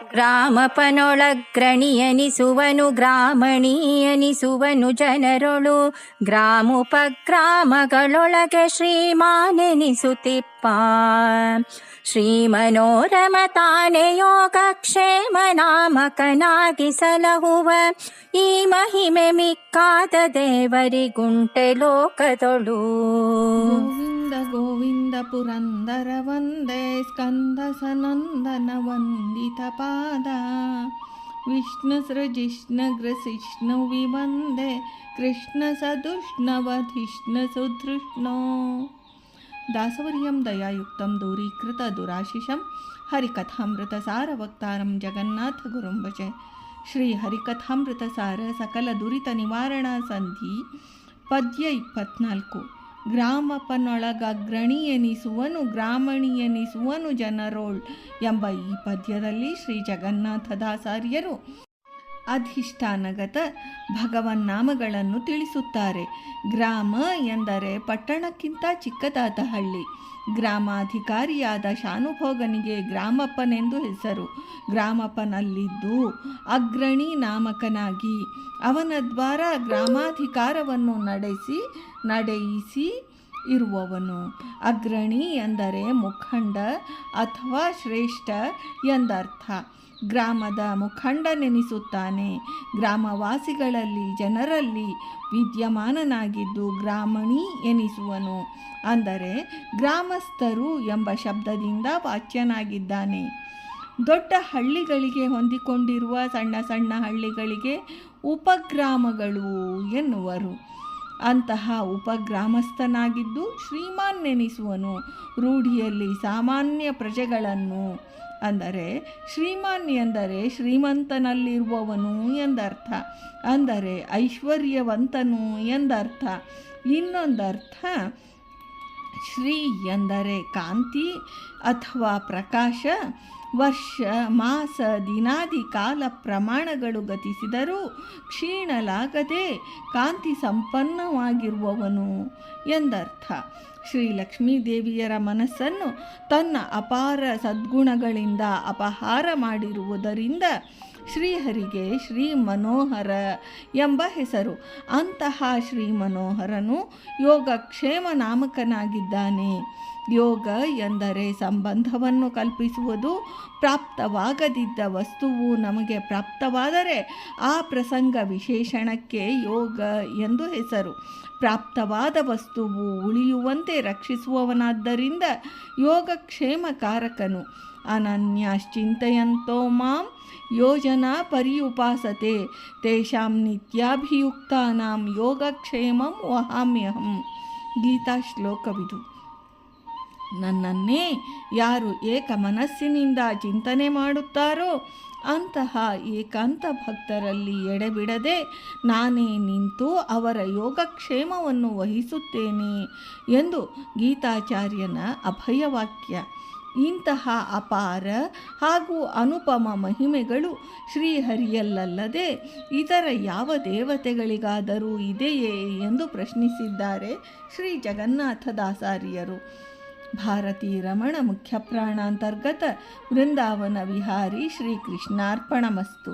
ಗ್ರಾಮಪನೊಳಗ್ರಣಿಯನಿಸುವನು ಗ್ರಾಮಣೀಯನಿಸುವನು ಜನರೊಳು ಗ್ರಾಮೋಪಗ್ರಾಮಗಳೊಳಗೆ ಶ್ರೀಮಾನೆನಿಸುತ್ತಿಪ್ಪ ಶ್ರೀಮನೋರಮ ತಾನೆ ಯೋಗಕ್ಷೇಮ ನಾಮಕನಾಗಿ ಸಲಹುವ ಈ ಮಹಿಮೆ ಮಿಕ್ಕಾದ ದೇವರಿಗುಂಟೆ ಲೋಕದೊಳು ಗೋವಿಂದ ಗೋವಿಂದ ಪುರಂದರ ವಂದೇ ಸ್ಕಂದ ಸನಂದನ ವಂದಿತ ಪಾದ ವಿಷ್ಣು ಸೃಜಿಷ್ಣು ವಿವಂದೇ ಕೃಷ್ಣ ಸದುಷ್ಣವಧಿಷ್ಣು ಸುಧೃಷ್ಣೋ. ದಾಸವರ್ಯಂ ದಯಾಯುಕ್ತಂ ದೂರೀಕೃತ ದುರಾಶಿಷಂ ಹರಿಕಥಾಮೃತ ಸಾರ ವಕ್ತಾರಂ ಜಗನ್ನಾಥ ಗುರುಂ ಭಜೆ ಶ್ರೀ ಹರಿಕಥಾಮೃತ ಸಾರ ಸಕಲ ದುರಿತ ನಿವಾರಣಾ ಸಂಧಿ ಪದ್ಯ ಇಪ್ಪತ್ನಾಲ್ಕು. ಎನಿಸುವನು ಗ್ರಾಮಣಿ ಎನಿಸುವನು ಜನರೋಳ್ ಎಂಬ ಈ ಪದ್ಯದಲ್ಲಿ ಶ್ರೀ ಜಗನ್ನಾಥದಾಸಾರ್ಯರು ಅಧಿಷ್ಠಾನಗತ ಭಗವನ್ನಾಮಗಳನ್ನು ತಿಳಿಸುತ್ತಾರೆ. ಗ್ರಾಮ ಎಂದರೆ ಪಟ್ಟಣಕ್ಕಿಂತ ಚಿಕ್ಕದಾದ ಹಳ್ಳಿ ಗ್ರಾಮಾಧಿಕಾರಿಯಾದ ಶಾನುಭೋಗನಿಗೆ ಗ್ರಾಮಪ್ಪನೆಂದು ಹೆಸರು. ಗ್ರಾಮಪ್ಪನಲ್ಲಿದ್ದು ಅಗ್ರಣಿ ನಾಮಕನಾಗಿ ಅವನ ದ್ವಾರ ಗ್ರಾಮಾಧಿಕಾರವನ್ನು ನಡೆಸಿ, ನಡೆಯಿಸಿ ಇರುವವನು. ಅಗ್ರಣಿ ಎಂದರೆ ಮುಖಂಡ ಅಥವಾ ಶ್ರೇಷ್ಠ ಎಂದರ್ಥ. ಗ್ರಾಮದ ಮುಖಂಡನೆನಿಸುತ್ತಾನೆ. ಗ್ರಾಮವಾಸಿಗಳಲ್ಲಿ ಜನರಲ್ಲಿ ವಿದ್ಯಮಾನನಾಗಿದ್ದು ಗ್ರಾಮಣಿ ಎನಿಸುವನು. ಅಂದರೆ ಗ್ರಾಮಸ್ಥರು ಎಂಬ ಶಬ್ದದಿಂದ ವಾಚ್ಯನಾಗಿದ್ದಾನೆ. ದೊಡ್ಡ ಹಳ್ಳಿಗಳಿಗೆ ಹೊಂದಿಕೊಂಡಿರುವ ಸಣ್ಣ ಸಣ್ಣ ಹಳ್ಳಿಗಳಿಗೆ ಉಪಗ್ರಾಮಗಳು ಎನ್ನುವರು. ಅಂತಹ ಉಪಗ್ರಾಮಸ್ಥನಾಗಿದ್ದು ಶ್ರೀಮಾನ್ ನೆನೆಸುವನು ರೂಢಿಯಲ್ಲಿ ಸಾಮಾನ್ಯ ಪ್ರಜೆಗಳನ್ನು ಅಂದರೆ ಶ್ರೀಮಾನ್ ಎಂದರೆ ಶ್ರೀಮಂತನಲ್ಲಿರುವವನು ಎಂದರ್ಥ. ಅಂದರೆ ಐಶ್ವರ್ಯವಂತನು ಎಂದರ್ಥ. ಇನ್ನೊಂದರ್ಥ ಶ್ರೀ ಎಂದರೆ ಕಾಂತಿ ಅಥವಾ ಪ್ರಕಾಶ ವರ್ಷ, ಮಾಸ, ದಿನಾದಿ, ಕಾಲ ಪ್ರಮಾಣಗಳು ಗತಿಸಿದರೂ ಕ್ಷೀಣಲಾಗದೆ ಕಾಂತಿ ಸಂಪನ್ನವಾಗಿರುವವನು ಎಂದರ್ಥ. ಶ್ರೀ ಲಕ್ಷ್ಮೀದೇವಿಯರ ಮನಸ್ಸನ್ನು ತನ್ನ ಅಪಾರ ಸದ್ಗುಣಗಳಿಂದ ಅಪಹಾರ ಮಾಡಿರುವುದರಿಂದ ಶ್ರೀಹರಿಗೆ ಶ್ರೀ ಮನೋಹರ ಎಂಬ ಹೆಸರು. ಅಂತಹ ಶ್ರೀ ಮನೋಹರನು ಯೋಗಕ್ಷೇಮ ನಾಮಕನಾಗಿದ್ದಾನೆ. ಯೋಗ ಎಂದರೆ ಸಂಬಂಧವನ್ನು ಕಲ್ಪಿಸುವುದು ಪ್ರಾಪ್ತವಾಗದಿದ್ದ ವಸ್ತುವು ನಮಗೆ ಪ್ರಾಪ್ತವಾದರೆ ಆ ಪ್ರಸಂಗ ವಿಶೇಷಣಕ್ಕೆ ಯೋಗ ಎಂದು ಹೆಸರು. ಪ್ರಾಪ್ತವಾದ ವಸ್ತುವು ಉಳಿಯುವಂತೆ ರಕ್ಷಿಸುವವನಾದ್ದರಿಂದ ಯೋಗಕ್ಷೇಮಕಾರಕನು ಅನನ್ಯಾಶ್ಚಿಂತೆಯಂತೋ ಮಾಂ ಯೋಜನಾ ಪರಿಯುಪಾಸತೆ ತೇಷಾಂ ನಿತ್ಯಾಭಿಯುಕ್ತಾನಾಂ ಯೋಗಕ್ಷೇಮಂ ವಹಾಮ್ಯಹಂ. ಗೀತಾ ಶ್ಲೋಕವಿದು. ನನ್ನನ್ನೇ ಯಾರು ಏಕ ಮನಸ್ಸಿನಿಂದ ಚಿಂತನೆ ಮಾಡುತ್ತಾರೋ ಅಂತಹ ಏಕಾಂತ ಭಕ್ತರಲ್ಲಿ ಎಡೆಬಿಡದೆ ನಾನೇ ನಿಂತು ಅವರ ಯೋಗಕ್ಷೇಮವನ್ನು ವಹಿಸುತ್ತೇನೆ ಎಂದು ಗೀತಾಚಾರ್ಯನ ಅಭಯವಾಕ್ಯ. ಇಂತಹ ಅಪಾರ ಹಾಗೂ ಅನುಪಮ ಮಹಿಮೆಗಳು ಶ್ರೀಹರಿಯಲ್ಲದೆ ಇತರ ಯಾವ ದೇವತೆಗಳಿಗಾದರೂ ಇದೆಯೇ ಎಂದು ಪ್ರಶ್ನಿಸಿದ್ದಾರೆ ಶ್ರೀ ಜಗನ್ನಾಥದಾಸಾರ್ಯರು ಭಾರತೀ ರಮಣ ಮುಖ್ಯ ಪ್ರಾಣಾಂತರ್ಗತ ವೃಂದಾವನ ವಿಹಾರಿ ಶ್ರೀ ಕೃಷ್ಣಾರ್ಪಣಮಸ್ತು